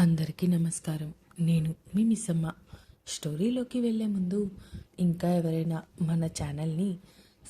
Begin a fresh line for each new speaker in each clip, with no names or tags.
అందరికీ నమస్కారం. నేను మీ మిస్సమ్మ. స్టోరీలోకి వెళ్ళే ముందు ఇంకా ఎవరైనా మన ఛానల్ని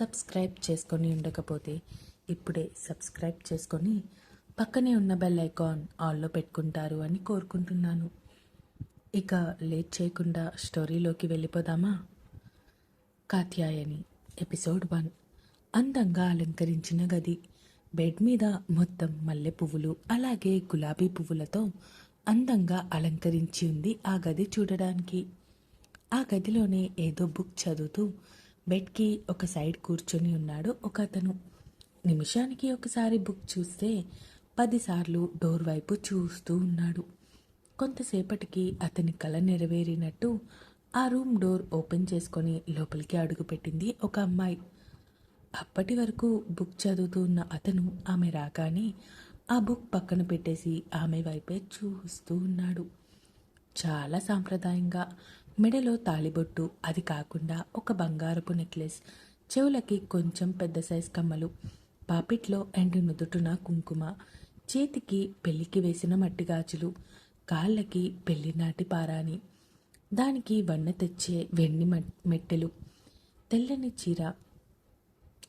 సబ్స్క్రైబ్ చేసుకొని ఉండకపోతే ఇప్పుడే సబ్స్క్రైబ్ చేసుకొని పక్కనే ఉన్న బెల్ ఐకాన్ ఆల్లో పెట్టుకుంటారు అని కోరుకుంటున్నాను. ఇక లేట్ చేయకుండా స్టోరీలోకి వెళ్ళిపోదామా? కాత్యాయని ఎపిసోడ్ వన్ అందంగా అలంకరించిన గది. బెడ్ మీద మొత్తం మల్లె పువ్వులు అలాగే గులాబీ పువ్వులతో అందంగా అలంకరించి ఉంది ఆ గది చూడడానికి. ఆ గదిలోనే ఏదో బుక్ చదువుతూ బెడ్కి ఒక సైడ్ కూర్చొని ఉన్నాడు ఒక అతను నిమిషానికి ఒకసారి బుక్ చూస్తే పదిసార్లు డోర్ వైపు చూస్తూ ఉన్నాడు. కొంతసేపటికి అతని కల నెరవేరినట్టు ఆ రూమ్ డోర్ ఓపెన్ చేసుకొని లోపలికి అడుగుపెట్టింది ఒక అమ్మాయి. అప్పటి వరకు బుక్ చదువుతూ ఉన్న అతను ఆమె రాగానే ఆ బుక్ పక్కన పెట్టేసి ఆమె వైపే చూస్తూ ఉన్నాడు. చాలా సాంప్రదాయంగా మెడలో తాళిబొట్టు అది కాకుండా ఒక బంగారపు నెక్లెస్ చెవులకి కొంచెం పెద్ద సైజ్ కమ్మలు పాపిట్లో అండ్ నుదుటున కుంకుమ చేతికి పెళ్ళికి వేసిన మట్టి గాజులు కాళ్ళకి పెళ్ళినాటి పారాని దానికి వన్న తెచ్చే వెండి మెట్టెలు తెల్లని చీర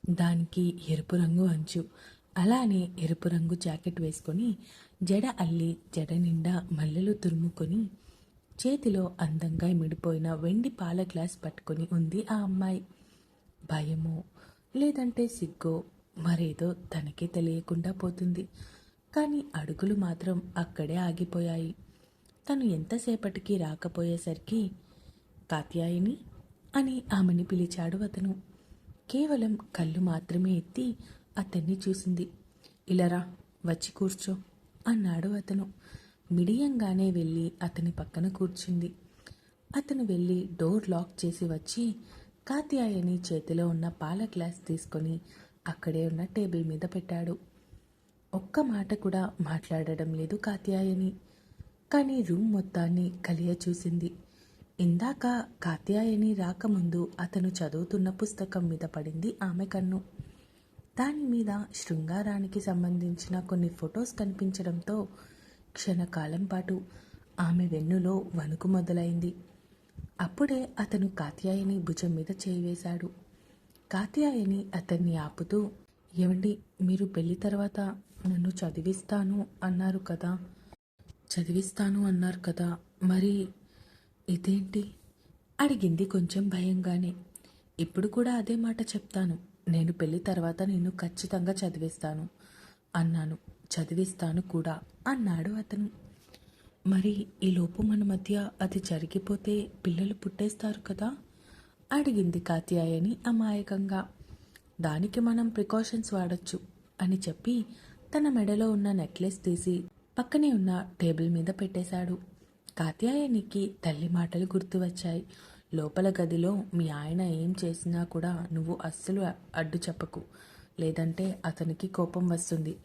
దానికి ఎరుపు రంగు అంచు అలానే ఎరుపు రంగు జాకెట్ వేసుకొని జడ అల్లి జడ నిండా మల్లెలు తురుముకొని చేతిలో అందంగా మిడిపోయిన వెండి పాల గ్లాస్ పట్టుకొని ఉంది ఆ అమ్మాయి. భయమో లేదంటే సిగ్గో మరేదో తనకే తెలియకుండా పోతుంది. కానీ అడుగులు మాత్రం అక్కడే ఆగిపోయాయి. తను ఎంతసేపటికి రాకపోయేసరికి కాత్యాయిని అని ఆమెని పిలిచాడు అతను. కేవలం కళ్ళు మాత్రమే ఎత్తి అతన్ని చూసింది. ఇలరా వచ్చి కూర్చో అన్నాడు అతను. మిడియంగానే వెళ్ళి అతని పక్కన కూర్చుంది. అతను వెళ్ళి డోర్ లాక్ చేసి వచ్చి కాత్యాయని చేతిలో ఉన్న పాల గ్లాస్ తీసుకొని అక్కడే ఉన్న టేబుల్ మీద పెట్టాడు. ఒక్క మాట కూడా మాట్లాడడం లేదు కాత్యాయని. కానీ రూమ్ మొత్తాన్ని కలియ చూసింది. ఇందాక కాత్యాయని రాకముందు అతను చదువుతున్న పుస్తకం మీద పడింది ఆమె కన్ను. దాని మీద శృంగారానికి సంబంధించిన కొన్ని ఫొటోస్ కనిపించడంతో క్షణకాలం పాటు ఆమె వెన్నులో వణుకు మొదలైంది. అప్పుడే అతను కాత్యాయని భుజం మీద చేయివేశాడు కాత్యాయని అతన్ని ఆపుతూ ఏమండి మీరు పెళ్ళి తర్వాత నన్ను చదివిస్తాను అన్నారు కదా. చదివిస్తాను అన్నారు కదా. మరి ఇదేంటి? అడిగింది కొంచెం భయంగానే. ఇప్పుడు కూడా అదే మాట చెప్తాను. నేను పెళ్ళి తర్వాత నిన్ను ఖచ్చితంగా చదివిస్తాను. అన్నాను. చదివిస్తాను కూడా అన్నాడు అతను. మరి ఈ లోపు మన మధ్య అది జరిగిపోతే పిల్లలు పుట్టేస్తారు కదా? అడిగింది కాత్యాయని అమాయకంగా. దానికి మనం ప్రికాషన్స్ వాడచ్చు అని చెప్పి తన మెడలో ఉన్న నెక్లెస్ తీసి పక్కనే ఉన్న టేబుల్ మీద పెట్టేశాడు. కాత్యాయనికి తల్లి మాటలు గుర్తు వచ్చాయి లోపల గదిలో మీ ఆయన ఏం చేసినా కూడా నువ్వు అస్సలు అడ్డు చెప్పకు. లేదంటే అతనికి కోపం వస్తుంది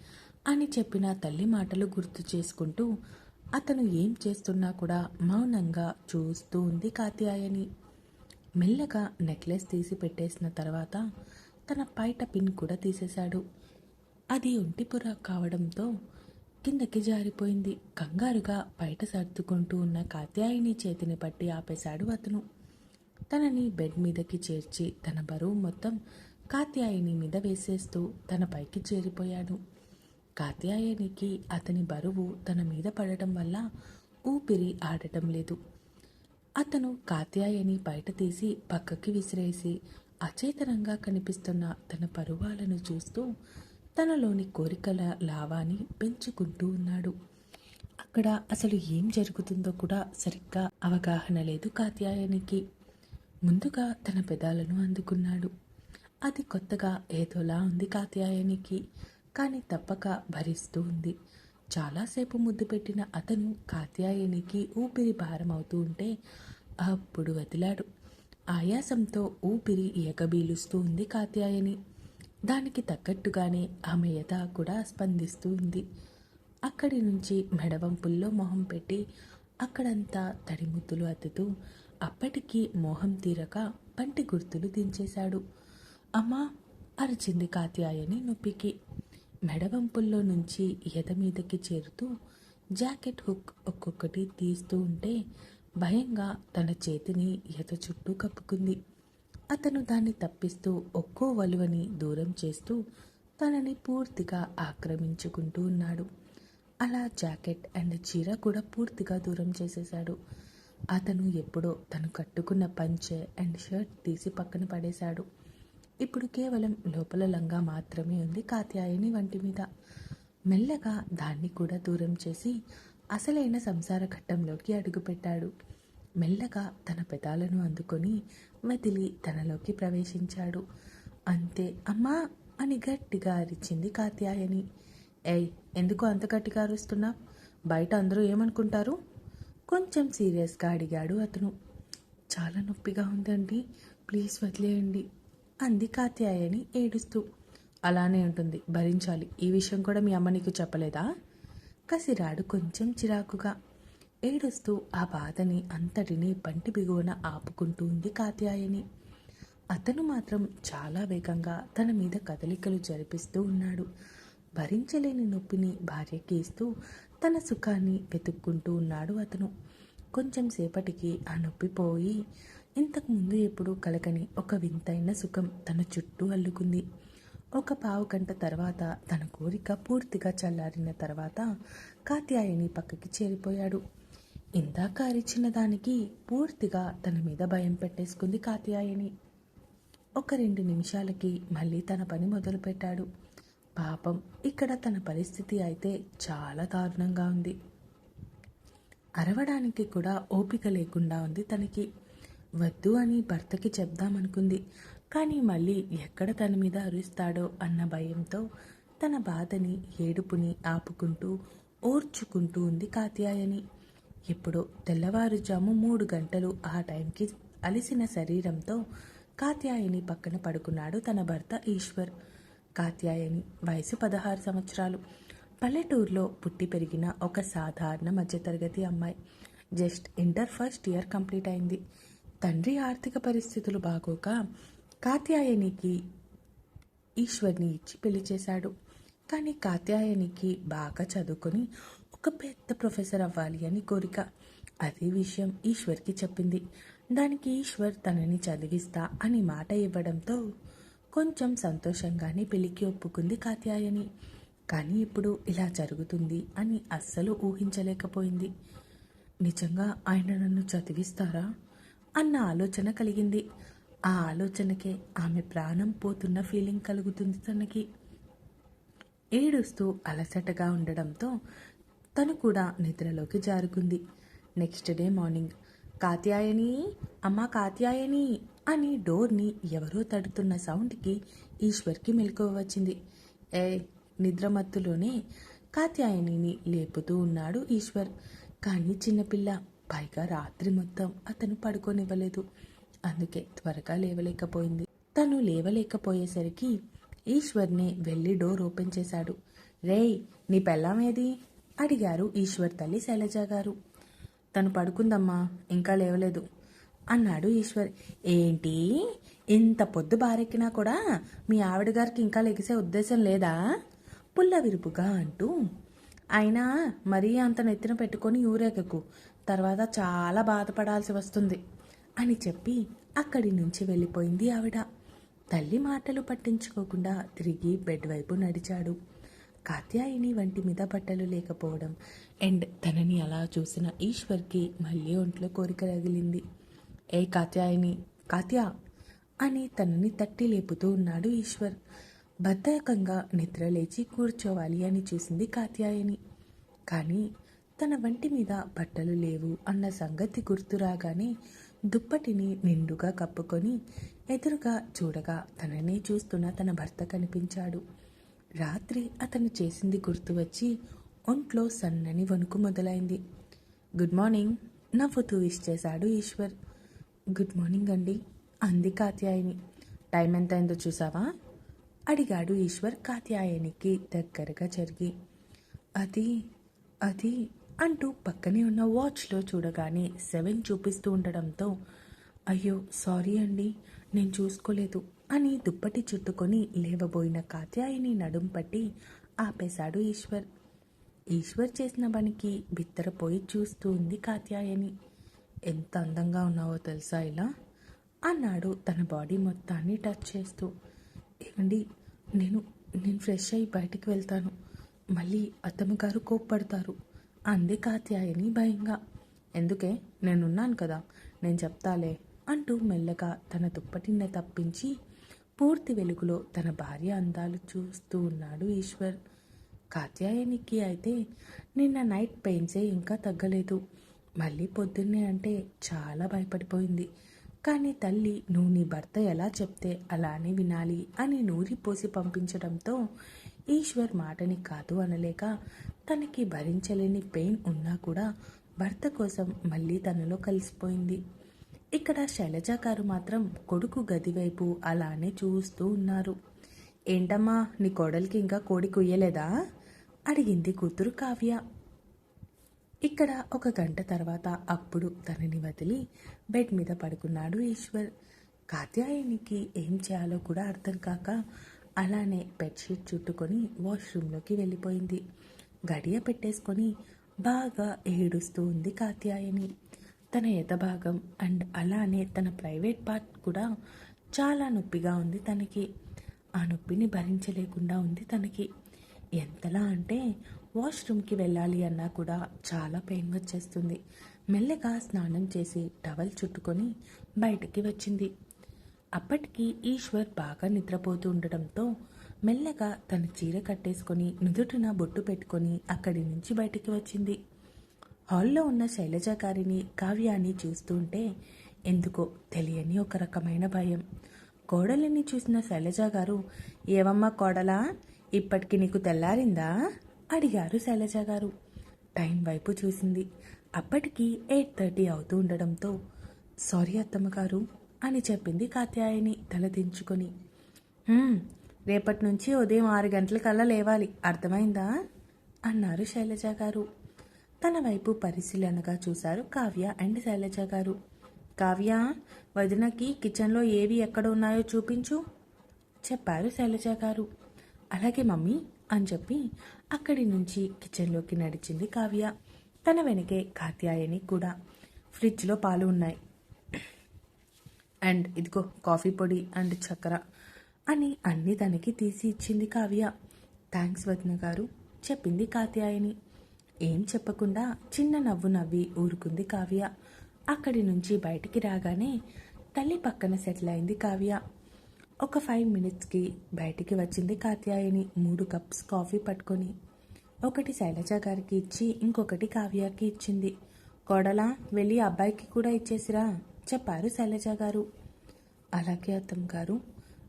అని చెప్పిన తల్లి మాటలు గుర్తు చేసుకుంటూ అతను ఏం చేస్తున్నా కూడా మౌనంగా చూస్తూ ఉంది కాత్యాయని. మెల్లగా నెక్లెస్ తీసి పెట్టేసిన తర్వాత తన పైట పిన్ కూడా తీసేశాడు. అది ఒంటిపుర కావడంతో కిందకి జారిపోయింది. కంగారుగా బయట సర్దుకుంటూ ఉన్న కాత్యాయిని చేతిని పట్టి ఆపేశాడు అతను. తనని బెడ్ మీదకి చేర్చి తన బరువు మొత్తం కాత్యాయని మీద వేసేస్తూ తన పైకి చేరిపోయాడు. కాత్యాయనికి అతని బరువు తన మీద పడటం వల్ల ఊపిరి ఆడటం లేదు. అతను కాత్యాయని బయట తీసి పక్కకి విసిరేసి అచేతనంగా కనిపిస్తున్న తన పరువాలను చూస్తూ తనలోని కోరికల లావాని పెంచుకుంటూ ఉన్నాడు. అక్కడ అసలు ఏం జరుగుతుందో కూడా సరిగ్గా అవగాహన లేదు కాత్యాయనికి. ముందుగా తన పెదాలను అందుకున్నాడు. అది కొత్తగా ఏదోలా ఉంది కాత్యాయనికి. కానీ తప్పక భరిస్తూ ఉంది. చాలాసేపు ముద్దు పెట్టిన అతను కాత్యాయనికి ఊపిరి భారం అవుతూ ఉంటే అప్పుడు వదిలాడు. ఆయాసంతో ఊపిరి ఎగబీలుస్తూ ఉంది కాత్యాయని. దానికి తగ్గట్టుగానే ఆమె యథ కూడా స్పందిస్తూ ఉంది. అక్కడి నుంచి మెడవంపుల్లో మొహం పెట్టి అక్కడంతా తడిముద్దులు అద్దుతూ అప్పటికీ మోహం తీరక పంటి గుర్తులు దించేశాడు. అమ్మా అరిచింది కాత్యాయని నొప్పికి. మెడవంపుల్లో నుంచి ఎద మీదకి చేరుతూ జాకెట్ హుక్ ఒక్కొక్కటి తీస్తూ ఉంటే భయంగా తన చేతిని ఎత చుట్టూ కప్పుకుంది. అతను దాన్ని తప్పిస్తూ ఒక్కో వలువని దూరం చేస్తూ తనని పూర్తిగా ఆక్రమించుకుంటూ ఉన్నాడు. అలా జాకెట్ అండ్ చీర కూడా పూర్తిగా దూరం చేసేశాడు. అతను ఎప్పుడో తను కట్టుకున్న పంచె అండ్ షర్ట్ తీసి పక్కన పడేశాడు. ఇప్పుడు కేవలం లోపల లంగా మాత్రమే ఉంది కాత్యాయని వంటి మీద. మెల్లగా దాన్ని కూడా దూరం చేసి అసలైన సంసార ఘట్టంలోకి అడుగుపెట్టాడు. మెల్లగా తన పెదాలను అందుకొని మెదిలి తనలోకి ప్రవేశించాడు. అంతే అమ్మా అని గట్టిగా అరిచింది కాత్యాయని. ఏయ్ ఎందుకు అంత గట్టిగా అరుస్తున్నా బయట అందరూ ఏమనుకుంటారు? కొంచెం సీరియస్గా అడిగాడు అతను. చాలా నొప్పిగా ఉందండి. ప్లీజ్ వదిలేయండి. అంది కాత్యాయని ఏడుస్తూ. అలానే ఉంటుంది. భరించాలి. ఈ విషయం కూడా మీ అమ్మ నీకు చెప్పలేదా? కసిరాడు కొంచెం చిరాకుగా. ఏడుస్తూ ఆ బాధని అంతటిని పంటి బిగువన ఆపుకుంటూ ఉంది కాత్యాయని. అతను మాత్రం చాలా వేగంగా తన మీద కదలికలు జరిపిస్తూ ఉన్నాడు. భరించలేని నొప్పిని భార్యకి ఇస్తూ తన సుఖాన్ని వెతుక్కుంటూ ఉన్నాడు అతను. కొంచెం సేపటికి ఆ నొప్పిపోయి ఇంతకుముందు ఎప్పుడూ కలకని ఒక వింతైన సుఖం తన చుట్టూ అల్లుకుంది. ఒక పావు గంట తర్వాత తన కోరిక పూర్తిగా చల్లారిన తర్వాత కాత్యాయని పక్కకి చేరిపోయాడు. ఇందాక అరిచిన దానికి పూర్తిగా తన మీద భయం పెట్టేసుకుంది కాత్యాయని ఒక రెండు నిమిషాలకి మళ్ళీ తన పని మొదలుపెట్టాడు. పాపం ఇక్కడ తన పరిస్థితి అయితే చాలా దారుణంగా ఉంది. అరవడానికి కూడా ఓపిక లేకుండా ఉంది. తనకి వద్దు అని భర్తకి చెప్దామనుకుంది. కానీ మళ్ళీ ఎక్కడ తన మీద అరుస్తాడో అన్న భయంతో తన బాధని ఏడుపుని ఆపుకుంటూ ఓర్చుకుంటూ ఉంది కాత్యాయని. ఎప్పుడో తెల్లవారుజాము మూడు గంటలు ఆ టైంకి అలిసిన శరీరంతో కాత్యాయని పక్కన పడుకున్నాడు తన భర్త ఈశ్వర్. కాత్యాయని వయసు పదహారు సంవత్సరాలు. పల్లెటూరులో పుట్టి పెరిగిన ఒక సాధారణ మధ్యతరగతి అమ్మాయి. Just inter first year complete అయింది. తండ్రి ఆర్థిక పరిస్థితులు బాగోక కాత్యాయనికి ఈశ్వర్ని ఇచ్చి పెళ్ళి చేశాడు. కానీ కాత్యాయనికి బాగా చదువుకొని ఒక పెద్ద ప్రొఫెసర్ అవ్వాలి అని కోరిక. అదే విషయం ఈశ్వర్కి చెప్పింది. దానికి ఈశ్వర్ తనని చదివిస్తా అని మాట ఇవ్వడంతో కొంచెం సంతోషంగానే పెళ్ళికి ఒప్పుకుంది కాత్యాయని. కానీ ఇప్పుడు ఇలా జరుగుతుంది అని అస్సలు ఊహించలేకపోయింది. నిజంగా ఆయన నన్ను చదివిస్తారా? అన్న ఆలోచన కలిగింది. ఆ ఆలోచనకే ఆమె ప్రాణం పోతున్న ఫీలింగ్ కలుగుతుంది తనకి. ఏడుస్తూ అలసటగా ఉండడంతో తను కూడా నిద్రలోకి జారుకుంది. నెక్స్ట్ డే మార్నింగ్ కాత్యాయని అమ్మా కాత్యాయని అని డోర్ని ఎవరో తడుతున్న సౌండ్కి ఈశ్వర్కి మెలకువ వచ్చింది. ఏ నిద్రమత్తులోనే కాత్యాయనిని లేపుతూ ఉన్నాడు ఈశ్వర్. కానీ చిన్నపిల్ల పైగా రాత్రి మొత్తం అతను పడుకోనివ్వలేదు. అందుకే త్వరగా లేవలేకపోయింది. తను లేవలేకపోయేసరికి ఈశ్వర్ని వెళ్ళి డోర్ ఓపెన్ చేశాడు. రేయ్ నీ పెళ్ళామేది అడిగారు ఈశ్వర్ తల్లి శైలజ గారు. తను పడుకుందమ్మా ఇంకా లేవలేదు. అన్నాడు ఈశ్వర్. ఏంటి? ఇంత పొద్దు బారెక్కినా కూడా మీ ఆవిడ గారికి ఇంకా లెగిసే ఉద్దేశం లేదా? పుల్ల విరుపుగా అంటూ. అయినా మరీ అంత నెత్తిన పెట్టుకొని ఊరేగకు. తర్వాత చాలా బాధపడాల్సి వస్తుంది అని చెప్పి అక్కడి నుంచి వెళ్ళిపోయింది ఆవిడ. తల్లి మాటలు పట్టించుకోకుండా తిరిగి బెడ్ వైపు నడిచాడు. కాత్యాయిని వంటి మీద బట్టలు లేకపోవడం. అండ్ తనని అలా చూసిన ఈశ్వర్కి మళ్ళీ ఒంట్లో కోరిక రగిలింది. ఏ కాత్యాయని కాత్యా అని తనని తట్టి లేపుతూ ఉన్నాడు ఈశ్వర్. బద్ధకంగా నిద్రలేచి కూర్చోవాలి అని చూసింది కాత్యాయని. కానీ తన వంటి మీద బట్టలు లేవు అన్న సంగతి గుర్తురాగానే దుప్పటిని నిండుగా కప్పుకొని ఎదురుగా చూడగా తననే చూస్తున్న తన భర్త కనిపించాడు. రాత్రి అతను చేసింది గుర్తు వచ్చి ఒంట్లో సన్నని వణుకు మొదలైంది. గుడ్ మార్నింగ్ నవ్వుతూ విష్ చేశాడు ఈశ్వర్. గుడ్ మార్నింగ్ అండి. అంది కాత్యాయని. టైం ఎంత అయిందో చూసావా? అడిగాడు ఈశ్వర్ కాత్యాయనికి దగ్గరగా జరిగి. అది అది అంటూ పక్కనే ఉన్న వాచ్లో చూడగానే సెవెన్ చూపిస్తూ ఉండడంతో అయ్యో సారీ అండి నేను చూసుకోలేదు అని దుప్పటి చుట్టుకొని లేవబోయిన కాత్యాయిని నడుం పట్టి ఆపేశాడు ఈశ్వర్. ఈశ్వర్ చేసిన పనికి బిత్తరపోయి చూస్తూ ఉంది కాత్యాయని. ఎంత అందంగా ఉన్నావో తెలుసా ఇలా? అన్నాడు తన బాడీ మొత్తాన్ని టచ్ చేస్తూ. ఏమండి నేను నేను ఫ్రెష్ అయ్యి బయటికి వెళ్తాను. మళ్ళీ అత్తమ్మ గారు కోప్పడతారు. అంది కాత్యాయని భయంగా. ఎందుకే? నేనున్నాను కదా నేను చెప్తాలే అంటూ మెల్లగా తన దుప్పటిని తప్పించి పూర్తి వెలుగులో తన భార్య అందాలు చూస్తూ ఉన్నాడు ఈశ్వర్. కాత్యాయనికి అయితే నిన్న నైట్ పెయిన్సే ఇంకా తగ్గలేదు. మళ్ళీ పొద్దున్నే అంటే చాలా భయపడిపోయింది. కానీ తల్లి నువ్వు నీ భర్త ఎలా చెప్తే అలానే వినాలి అని నూరి పోసి పంపించడంతో ఈశ్వర్ మాటని కాదు అనలేక తనకి భరించలేని పెయిన్ ఉన్నా కూడా భర్త కోసం మళ్ళీ తనలో కలిసిపోయింది. ఇక్కడ శైలజ గారు మాత్రం కొడుకు గది వైపు అలానే చూస్తూ ఉన్నారు. ఏంటమ్మా నీ కోడలికి ఇంకా కోడి కుయ్యలేదా? అడిగింది కూతురు కావ్య. ఇక్కడ ఒక గంట తర్వాత అప్పుడు తనని వదిలి బెడ్ మీద పడుకున్నాడు ఈశ్వర్. కాత్యాయనికి ఏం చేయాలో కూడా అర్థం కాక అలానే బెడ్షీట్ చుట్టుకొని వాష్రూమ్లోకి వెళ్ళిపోయింది. గడియ పెట్టేసుకొని బాగా ఏడుస్తూ ఉంది కాత్యాయని. తన యథభాగం అండ్ అలానే తన ప్రైవేట్ పార్ట్ కూడా చాలా నొప్పిగా ఉంది తనకి. ఆ నొప్పిని భరించలేకుండా ఉంది తనకి. ఎంతలా అంటే వాష్రూమ్కి వెళ్ళాలి అన్నా కూడా చాలా పెయిన్ వచ్చేస్తుంది. మెల్లగా స్నానం చేసి టవల్ చుట్టుకొని బయటికి వచ్చింది. అప్పటికి ఈశ్వర్ బాగా నిద్రపోతూ ఉండడంతో మెల్లగా తన చీర కట్టేసుకొని నుదుటిన బొట్టు పెట్టుకొని అక్కడి నుంచి బయటికి వచ్చింది. హాల్లో ఉన్న శైలజ గారిని కావ్యాన్ని చూస్తుంటే ఎందుకో తెలియని ఒక రకమైన భయం. కోడలిని చూసిన శైలజ గారు ఏవమ్మా కోడలా ఇప్పటికి నీకు తెల్లారిందా? అడిగారు శైలజ గారు. టైం వైపు చూసింది. అప్పటికి ఎయిట్ థర్టీ అవుతూ ఉండడంతో సారీ అత్తమ్మ గారు అని చెప్పింది కాత్యాయని తలదించుకొని రేపటి నుంచి ఉదయం ఆరు గంటలకల్లా లేవాలి. అర్థమైందా? అన్నారు శైలజ గారు. తన వైపు పరిశీలనగా చూశారు కావ్య అండ్ శైలజ గారు. కావ్య వదినకి కిచెన్లో ఏవి ఎక్కడ ఉన్నాయో చూపించు చెప్పారు శైలజ గారు. అలాగే మమ్మీ అని చెప్పి అక్కడి నుంచి కిచెన్లోకి నడిచింది కావ్య. తన వెనకే కాత్యాయని కూడా ఫ్రిడ్జ్లో పాలు ఉన్నాయి. అండ్ ఇదిగో కాఫీ పొడి అండ్ చక్కెర అని అన్ని తనకి తీసి ఇచ్చింది కావ్య. థ్యాంక్స్ వదిన గారు చెప్పింది కాత్యాయని. ఏం చెప్పకుండా చిన్న నవ్వు నవ్వి ఊరుకుంది కావ్య. అక్కడి నుంచి బయటికి రాగానే తల్లి పక్కన సెటిల్ అయింది కావ్య. ఒక ఫైవ్ మినిట్స్కి బయటికి వచ్చింది కాత్యాయని మూడు కప్స్ కాఫీ పట్టుకొని. ఒకటి శైలజ గారికి ఇచ్చి ఇంకొకటి కావ్యకి ఇచ్చింది. కోడలా వెళ్ళి అబ్బాయికి కూడా ఇచ్చేసిరా చెప్పారు శైలజ గారు. అలాగే అత్తమ్మ గారు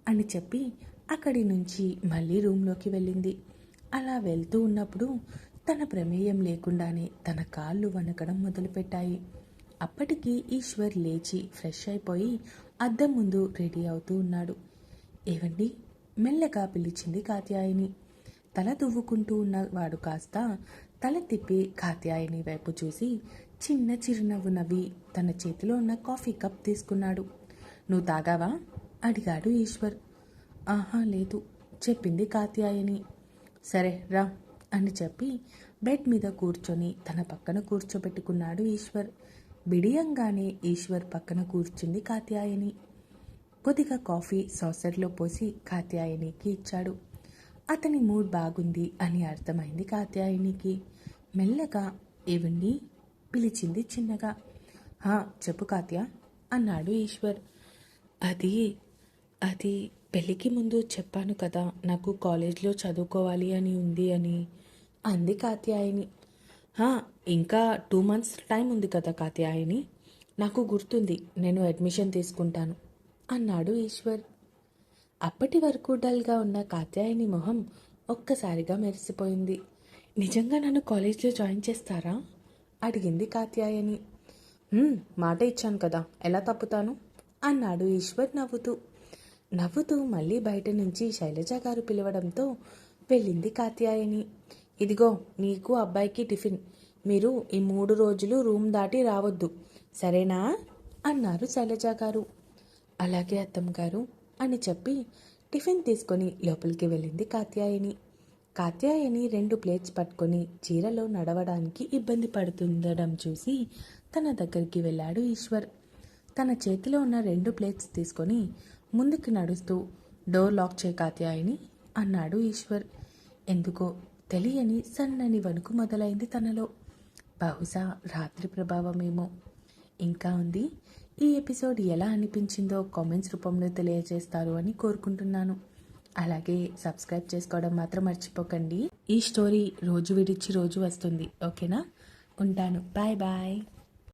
అని చెప్పి అక్కడి నుంచి మళ్ళీ రూమ్లోకి వెళ్ళింది. అలా వెళ్తూ ఉన్నప్పుడు తన ప్రమేయం లేకుండానే తన కాళ్ళు వణకడం మొదలుపెట్టాయి. అప్పటికి ఈశ్వర్ లేచి ఫ్రెష్ అయిపోయి అద్దం ముందు రెడీ అవుతూ ఉన్నాడు. ఏవండి? మెల్లగా పిలిచింది కాత్యాయని. తల దువ్వుకుంటూ ఉన్నవాడు కాస్త తల తిప్పి కాత్యాయని వైపు చూసి చిన్న చిరునవ్వు నవ్వి తన చేతిలో ఉన్న కాఫీ కప్ తీసుకున్నాడు. నువ్వు తాగావా? అడిగాడు ఈశ్వర్. ఆహా లేదు చెప్పింది కాత్యాయని. సరే రా అని చెప్పి బెడ్ మీద కూర్చొని తన పక్కన కూర్చోబెట్టుకున్నాడు ఈశ్వర్. బిడియంగానే ఈశ్వర్ పక్కన కూర్చుంది కాత్యాయని. కొద్దిగా కాఫీ సాసర్లో పోసి కాత్యాయనికి ఇచ్చాడు. అతని మూడ్ బాగుంది అని అర్థమైంది కాత్యాయనికి. మెల్లగా ఏవండి? పిలిచింది చిన్నగా. "హా, చెప్పు కాత్య అన్నాడు ఈశ్వర్. అది అది పెళ్ళికి ముందు చెప్పాను కదా నాకు కాలేజ్లో చదువుకోవాలి అని ఉంది అని అంది కాత్యాయని. "హా, ఇంకా టూ మంత్స్ టైం ఉంది కదా కాత్యాయని నాకు గుర్తుంది నేను అడ్మిషన్ తీసుకుంటాను. అన్నాడు ఈశ్వర్. అప్పటి వరకు డల్గా ఉన్న కాత్యాయని మొహం ఒక్కసారిగా మెరిసిపోయింది. నిజంగా నన్ను కాలేజ్లో జాయిన్ చేస్తారా? అడిగింది కాత్యాయని. మాట ఇచ్చాను కదా ఎలా తప్పుతాను? అన్నాడు ఈశ్వర్ నవ్వుతూ. నవ్వుతూ మళ్ళీ బయట నుంచి శైలజ గారు పిలవడంతో వెళ్ళింది కాత్యాయని. ఇదిగో నీకు అబ్బాయికి టిఫిన్. మీరు ఈ మూడు రోజులు రూమ్ దాటి రావద్దు. సరేనా? అన్నారు శైలజ గారు. అలాగే అత్తమ్మ గారు అని చెప్పి టిఫిన్ తీసుకొని లోపలికి వెళ్ళింది కాత్యాయని. కాత్యాయని రెండు ప్లేట్స్ పట్టుకొని చీరలో నడవడానికి ఇబ్బంది పడుతుండడం చూసి తన దగ్గరికి వెళ్ళాడు ఈశ్వర్. తన చేతిలో ఉన్న రెండు ప్లేట్స్ తీసుకొని ముందుకు నడుస్తూ డోర్ లాక్ చేయ కాత్యాయని అన్నాడు ఈశ్వర్. ఎందుకో తెలియని సన్నని వణుకు మొదలైంది తనలో. బహుశా రాత్రి ప్రభావమేమో. ఇంకా ఉంది. ఈ ఎపిసోడ్ ఎలా అనిపించిందో కామెంట్స్ రూపంలో తెలియజేస్తారు అని కోరుకుంటున్నాను. అలాగే సబ్స్క్రైబ్ చేసుకోవడం మాత్రం మర్చిపోకండి. ఈ స్టోరీ రోజు విడిచి రోజు వస్తుంది. ఓకేనా? ఉంటాను. Bye bye.